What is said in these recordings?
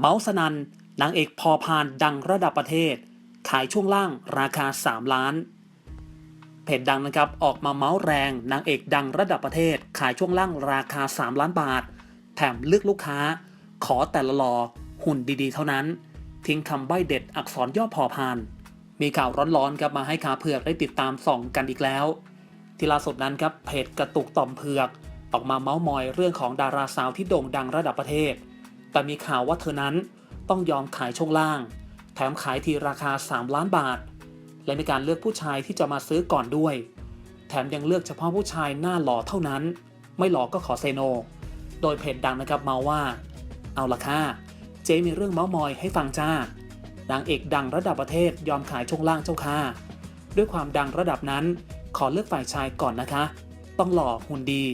เมาส์สนันนางเอกพอพานดังระดับประเทศ ขายช่วงล่างราคา 3 ล้าน เพจดังนะครับออกมาเมาส์แรงนางเอกดังระดับประเทศ ขายช่วงล่างราคา 3 ล้านบาท แถมเลือกลูกค้า ขอแต่ละหลอหุ่นดีๆ เท่านั้น ทิ้งคำใบ้เด็ดอักษรย่อพอพาน มีข่าวร้อนๆครับมาให้ขาเผือกได้ติดตามส่องกันอีกแล้ว ที่ล่าสุดนั้นครับเพจกระตุกต่อมเผือก ออกมาเมาส์มอยเรื่องของดาราสาวที่โด่งดังระดับประเทศ แต่มีข่าวว่าเธอนั้นต้องยอมขายช่วงล่าง แถมขายทีราคา 3 ล้านบาท และมีการเลือกผู้ชายที่จะมาซื้อก่อนด้วย แถมยังเลือกเฉพาะผู้ชายหน้าหล่อเท่านั้น ไม่หล่อก็ขอเซโน โดยเพจดังนะครับเมาว่า เอาละค่ะ เจมีเรื่องเมาส์มอยให้ฟังจ้านางเอกดังระดับประเทศยอมขายช่วงล่างเจ้าค่ะ ด้วยความดังระดับนั้น ขอเลือกฝ่ายชายก่อนนะคะ ต้องหล่อหุ่นดี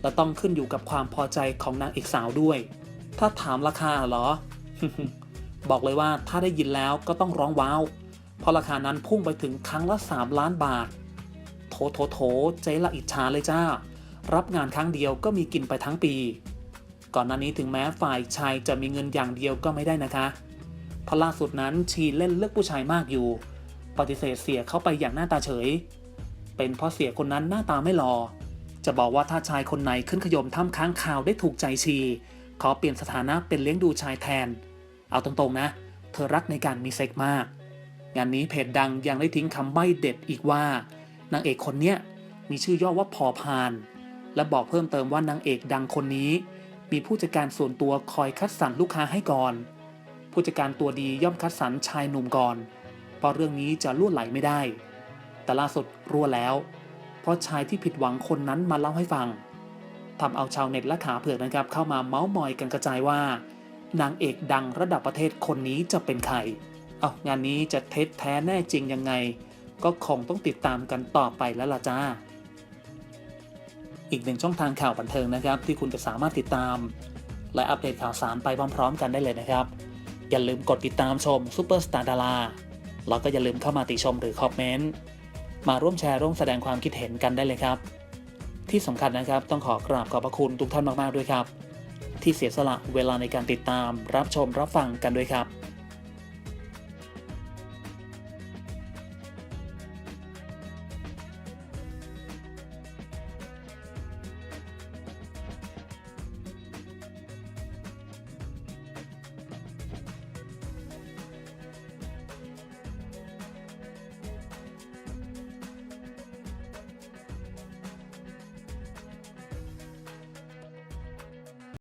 และต้องขึ้นอยู่กับความพอใจของนางเอกสาวด้วย ถ้าถามราคาเหรอ บอกเลยว่าถ้าได้ยินแล้วก็ต้องร้องว้าว เพราะราคานั้นพุ่งไปถึงครั้งละ 3 ล้านบาท โถโถโถเจ๊ละอิจฉาเลยจ้า รับงานครั้งเดียวก็มีกินไปทั้งปี ก่อนหน้านี้ถึงแม้ฝ่ายชายจะมีเงินอย่างเดียวก็ไม่ได้นะคะพราะล่าสุดนั้นชีเล่นเลือกผู้ชายมากอยู่ ปฏิเสธเสียเข้าไปอย่างหน้าตาเฉย เป็นเพราะเสียคนนั้นหน้าตาไม่หลอ่อจะบอกว่าถ้าชายคนไหนขึ้นขยมท่ำค้างข่าวได้ถูกใจชี ขอเปลี่ยนสถานะเป็นเลี้ยงดูชายแทน เอาตรงๆนะ เธอรักในการมีเซ็กมาก งานนี้เพจดังยังได้ทิ้งคำใบ้เด็ดอีกว่านางเอกคนเนี้ยมีชื่อย่อว่าพอพาน และบอกเพิ่มเติมว่านางเอกดังคนนี้ มีผู้จัดการส่วนตัวคอยคัดสรรลูกค้าให้ก่อน ผู้จัดการตัวดีย่อมคัดสรรชายหนุ่มก่อน เพราะเรื่องนี้จะล่วไหลไม่ได้ แต่ล่าสุดรั่วแล้ว เพราะชายที่ผิดหวังคนนั้นมาเล่าให้ฟัง ทำเอาชาวเน็ตและขาเผือกนะครับเข้ามาเมาส์มอยกันกระจายว่า นางเอกดังระดับประเทศคนนี้จะเป็นใคร เอางานนี้จะเท็จแท้แน่จริงยังไง ก็คงต้องติดตามกันต่อไปแล้วล่ะจ้า อีกหนึ่งช่องทางข่าวบันเทิงนะครับ ที่คุณจะสามารถติดตาม และอัปเดตข่าวสารไปพร้อม ๆ กันได้เลยนะครับ อย่าลืมกดติดตามชมซูเปอร์สตาร์ดาราแล้วก็อย่าลืมเข้ามาติชมหรือคอมเมนต์มาร่วมแชร์ร่วมแสดงความคิดเห็นกันได้เลยครับ ที่สำคัญนะครับ ต้องขอกราบขอบพระคุณทุกท่านมาก ๆ ด้วยครับ ที่เสียสละเวลาในการติดตามรับชมรับฟังกันด้วยครับ